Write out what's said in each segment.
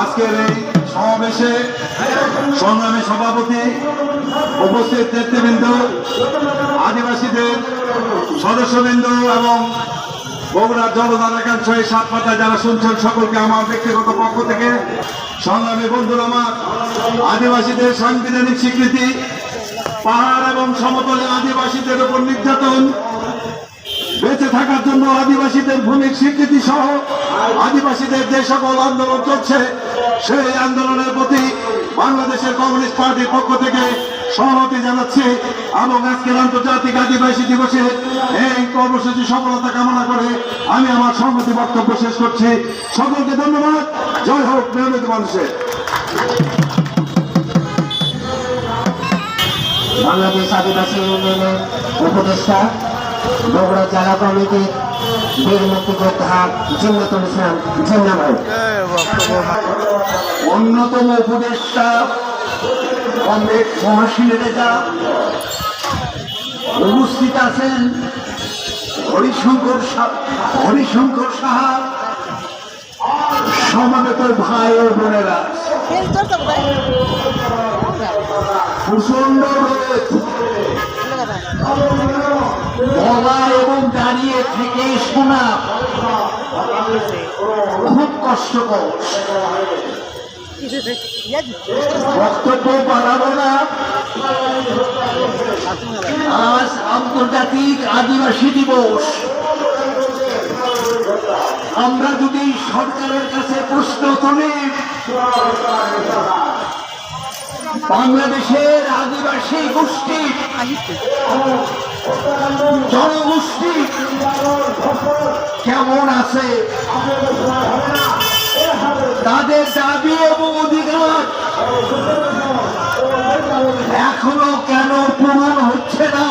আজকের এই সমাবেশে সংগ্রামী সভাপতি উপস্থিত নেতৃবৃন্দ, আদিবাসীদের সদস্যবৃন্দ এবং বগুড়ার জনতার একাংশ এই সাত পাতায় যারা শুনছেন সকলকে আমার ব্যক্তিগত পক্ষ থেকে সংগ্রামী বন্ধুরা আমার, আদিবাসীদের সাংবিধানিক স্বীকৃতি, পাহাড় এবং সমতলে আদিবাসীদের উপর নির্যাতন বেঁচে থাকার জন্য আদিবাসীদের ভূমির স্বীকৃতি সহ আদিবাসীদের যে সকল আন্দোলন চলছে, সেই আন্দোলনের প্রতি বাংলাদেশের কমিউনিস্ট পার্টির পক্ষ থেকে সহমতি জানাচ্ছি এবং আজকের আন্তর্জাতিক আদিবাসী দিবসে এই কর্মসূচি সফলতা কামনা করে আমি আমার সংহতি বক্তব্য শেষ করছি। সকলকে ধন্যবাদ। জয় হোক, নিয়মিত মানুষের। বাংলাদেশ আদিবাসী ইউনিয়নের উপদেষ্টা বগুড়া জেলা কমিটির বীর মুক্তিযোদ্ধা জিন্নাতুল ইসলাম, জিন্না ভাই। অন্যতম উপদেষ্টা কমরেড মহাশীল রেজা উপস্থিত আছেন হরিশঙ্কর হরিশঙ্কর সাহা, সমাবেত ভাই ও বোনেরা। প্রচণ্ড রোদ। বলা এবং দাঁড়িয়ে থেকে শোনা খুব কষ্টকর। বক্তব্য না। আজ আন্তর্জাতিক আদিবাসী দিবস। আমরা যদি সরকারের কাছে প্রশ্ন তুলি, বাংলাদেশের আদিবাসী গোষ্ঠী জনগোষ্ঠী কেমন আছে? তাদের দাবি এবং অধিকার এখনও কেন পূরণ হচ্ছে না?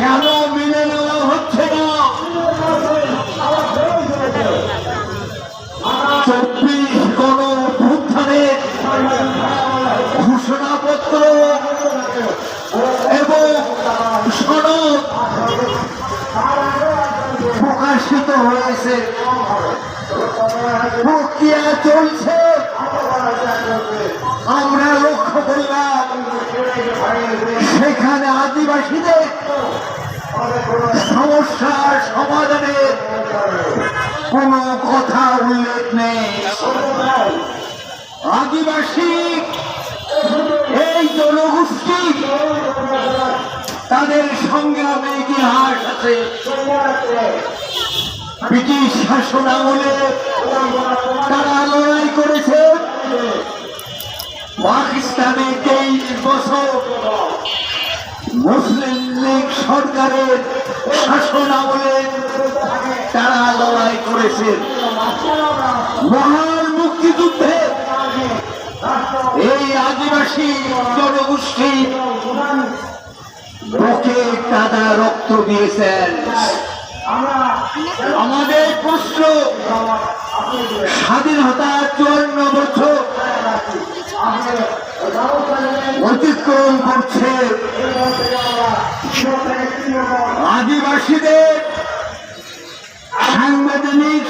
কেন মেনে নেওয়া হচ্ছে না? প্রকাশিত হয়েছে। প্রক্রিয়া চলছে। আমরা লক্ষ্য করলাম, সেখানে আদিবাসীদের সমস্যার সমাধানের কোনো কথা উল্লেখ নেই। আদিবাসী, এই জনগোষ্ঠী তাদের সংগ্রামে আছে ব্রিটিশ শাসন আমলে তারা লড়াই করেছে। পাকিস্তানে তেইশ বছর মুসলিম লীগ সরকারের শাসন আমলে তারা লড়াই করেছে। মহান মুক্তিযুদ্ধে এই আদিবাসী জনগোষ্ঠী বুকে কাদা রক্ত দিয়েছেন। আমাদের প্রশ্ন স্বাধীনতা চুয়ান্ন বছর অতিক্রম করছে আদিবাসীদের সাংবিধানিক